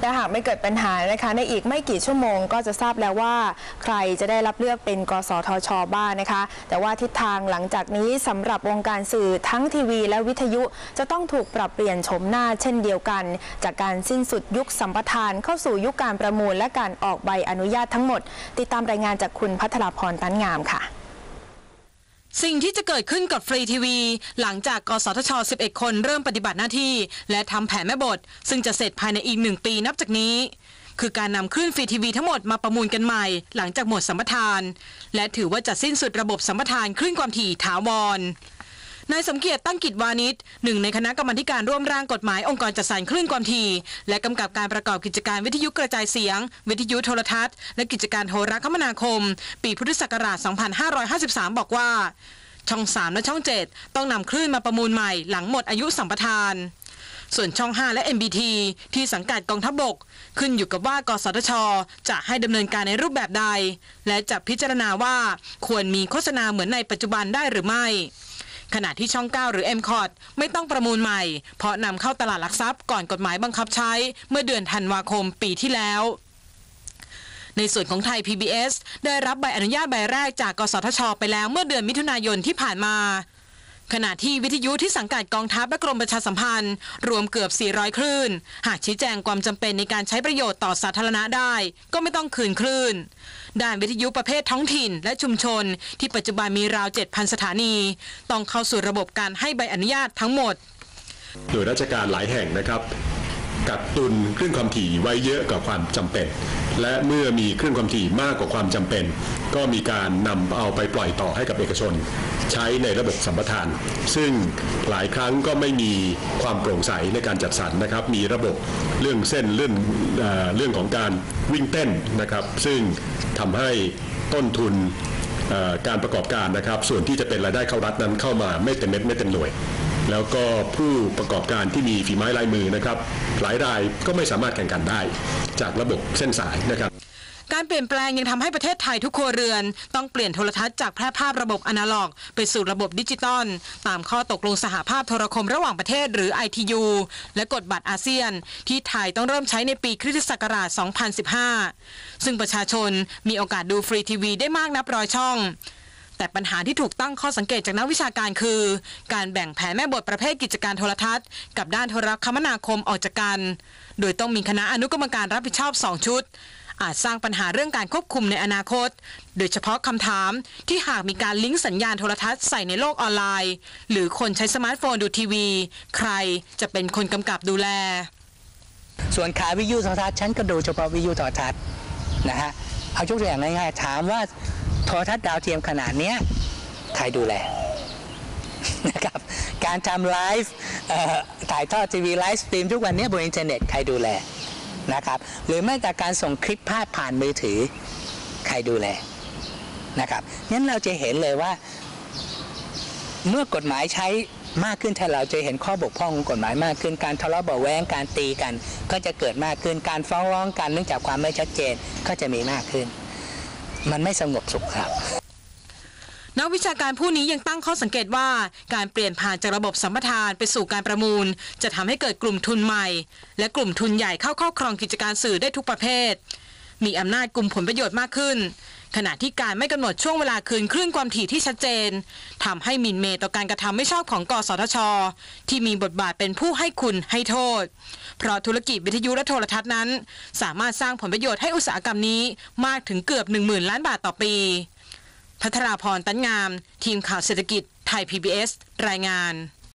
และหากไม่เกิดปัญหานะคะในอีกไม่กี่ชั่วโมงก็จะทราบแล้วว่า ใครจะได้รับเลือกเป็นกสทช บ้างนะคะ แต่ว่าทิศทางหลังจากนี้สำหรับวงการสื่อทั้งทีวี และวิทยุจะต้องถูกปรับเปลี่ยนโฉมหน้าเช่นเดียวกัน จากการสิ้นสุดยุคสัมปทานเข้าสู่ยุคการประมูลและการออกใบอนุญาตทั้งหมด ติดตามรายงานจากคุณพัทรพรตันงามค่ะ สิ่งที่จะเกิดขึ้นกับฟรีทีวี หลังจากกสทช 11 คนเริ่มปฏิบัติหน้าที่ และทำแผนแม่บท ซึ่งจะเสร็จภายในอีกหนึ่งปีนับจากนี้ คือการนำคลื่นฟรีทีวีทั้งหมดมาประมูลกันใหม่ หลังจากหมดสัมปทาน และถือว่าจะสิ้นสุดระบบสัมปทานคลื่นความถี่ถาวร นายสมเกียรติตั้งกิจวานิชหนึ่งในคณะกรรมการร่วมร่างกฎหมายองค์กรจัดสรรคลื่นความถี่และกำกับการประกอบกิจการวิทยุกระจายเสียง วิทยุโทรทัศน์ และกิจการโทรคมนาคม ปีพุทธศักราช 2553 บอกว่า ช่อง 3 และช่อง 7 ต้องนำคลื่นมาประมูลใหม่หลังหมดอายุสัมปทานส่วนช่อง 5 และ MBT ที่สังกัดกองทัพบกขึ้นอยู่กับว่ากสทช จะให้ดำเนินการในรูปแบบใด และจะพิจารณาว่าควรมีโฆษณาเหมือนในปัจจุบันได้หรือไม่ ขณะที่ช่อง 9 หรือ m c o t ไม่ต้องประมูลใหม่ เพราะนำเข้าตลาดหลักทรัพย์ก่อนกฎหมายบังคับใช้เมื่อเดือนธันวาคมปีที่แล้วในส่วนของไทย PBS ได้รับใบอนุญาตใบแรกจาก กสทช ไปแล้วเมื่อเดือนมิถุนายนที่ผ่านมา ขณะที่วิทยุที่สังกัดกองทัพและกรมประชาสัมพันธ์ รวมเกือบ 400 คลื่น หากชี้แจงความจำเป็นในการใช้ประโยชน์ต่อสาธารณะได้ ก็ไม่ต้องคืนคลื่น ด้านวิทยุประเภทท้องถิ่นและชุมชน ที่ปัจจุบันมีราว 7,000 สถานี ต้องเข้าสู่ระบบการให้ใบอนุญาตทั้งหมด โดยราชการหลายแห่งนะครับ กักตุนคลื่นความถี่ไว้เยอะกว่าความจำเป็น และเมื่อมีคลื่นความถี่มากกว่าความจำเป็น ก็มีการนำเอาไปปล่อยต่อให้กับเอกชน ใช้ในระบบสัมปทาน ซึ่งหลายครั้งก็ไม่มีความโปร่งใสในการจัดสรรนะครับ มีระบบเรื่องเส้นเรื่องเอเรื่องของการวิ่งเต้นนะครับ ซึ่งทำให้ต้นทุนการประกอบการนะครับ ส่วนที่จะเป็นรายได้เข้ารัฐนั้นเข้ามาไม่เต็มเม็ดไม่เต็มหน่วย แล้วก็ผู้ประกอบการที่มีฝีไม้ลายมือนะครับหลายรายก็ไม่สามารถแข่งขันได้จากระบบเส้นสายนะครับการเปลี่ยนแปลงยังทำให้ประเทศไทยทุกครัวเรือน ต้องเปลี่ยนโทรทัศน์จากแพร่ภาพระบบอนาล็อก ไปสู่ระบบดิจิตอลตามข้อตกลงสหภาพโทรคมระหว่างประเทศหรือ ITU และกฎบัตรอาเซียน ที่ไทยต้องเริ่มใช้ในปีคริสตศักราช 2015 ซึ่งประชาชนมีโอกาสดูฟรีทีวีได้มากนับร้อยช่อง แต่ปัญหาที่ถูกตั้งข้อสังเกตจากนักวิชาการคือ การแบ่งแผนแม่บทประเภทกิจการโทรทัศน์ กับด้านโทรคมนาคมออกจากกัน โดยต้องมีคณะอนุกรรมการรับผิดชอบ 2 ชุด อาจสร้างปัญหาเรื่องการควบคุมในอนาคต โดยเฉพาะคำถามที่หากมีการลิงก์สัญญาณโทรทัศน์ใส่ในโลกออนไลน์ หรือคนใช้สมาร์ทโฟนดูทีวี ใครจะเป็นคนกำกับดูแล ส่วนขายวิทยุโทรทัศน์ฉันก็ดูเฉพาะวิทยุโทรทัศน์นะฮะเอายกตัวอย่างง่ายๆถามว่า โทรทัศน์ดาวเทียมขนาดเนี้ยใครดูแลนะครับการทำไลฟ์ถ่ายทอดทีวีไลฟ์สตรีมทุกวันนี้บนอินเทอร์เน็ตใครดูแลนะครับหรือแม้แต่การส่งคลิปภาพผ่านมือถือ ใครดูแลนะครับงั้นเราจะเห็นเลยว่า เมื่อกฎหมายใช้มากขึ้นถ้าเราจะเห็นข้อบกพร่องของกฎหมายมากขึ้น การทะเลาะเบาแวงการตีกัน ก็จะเกิดมากขึ้นการฟ้องร้องกันเนื่องจากความไม่ชัดเจนก็จะมีมากขึ้น มันไม่สงบสุขครับนักวิชาการผู้นี้ยังตั้งข้อสังเกตว่าการเปลี่ยนผ่านจากระบบสัมปทานไปสู่การประมูล จะทำให้เกิดกลุ่มทุนใหม่ และกลุ่มทุนใหญ่เข้าครอบครองกิจการสื่อได้ทุกประเภท มีอำนาจกลุ่มผลประโยชน์มากขึ้น ขณะที่การไม่กำหนดช่วงเวลาคืนคลื่นความถี่ที่ชัดเจนทำให้มินเมย์ต่อการกระทำไม่ชอบของกสทช ที่มีบทบาทเป็นผู้ให้คุณให้โทษ เพราะธุรกิจวิทยุและโทรทัศน์นั้น สามารถสร้างผลประโยชน์ให้อุตสาหกรรมนี้มากถึงเกือบ 10,000 ล้านบาทต่อปี พัทราพรตันงาม ทีมข่าวเศรษฐกิจไทย PBS รายงาน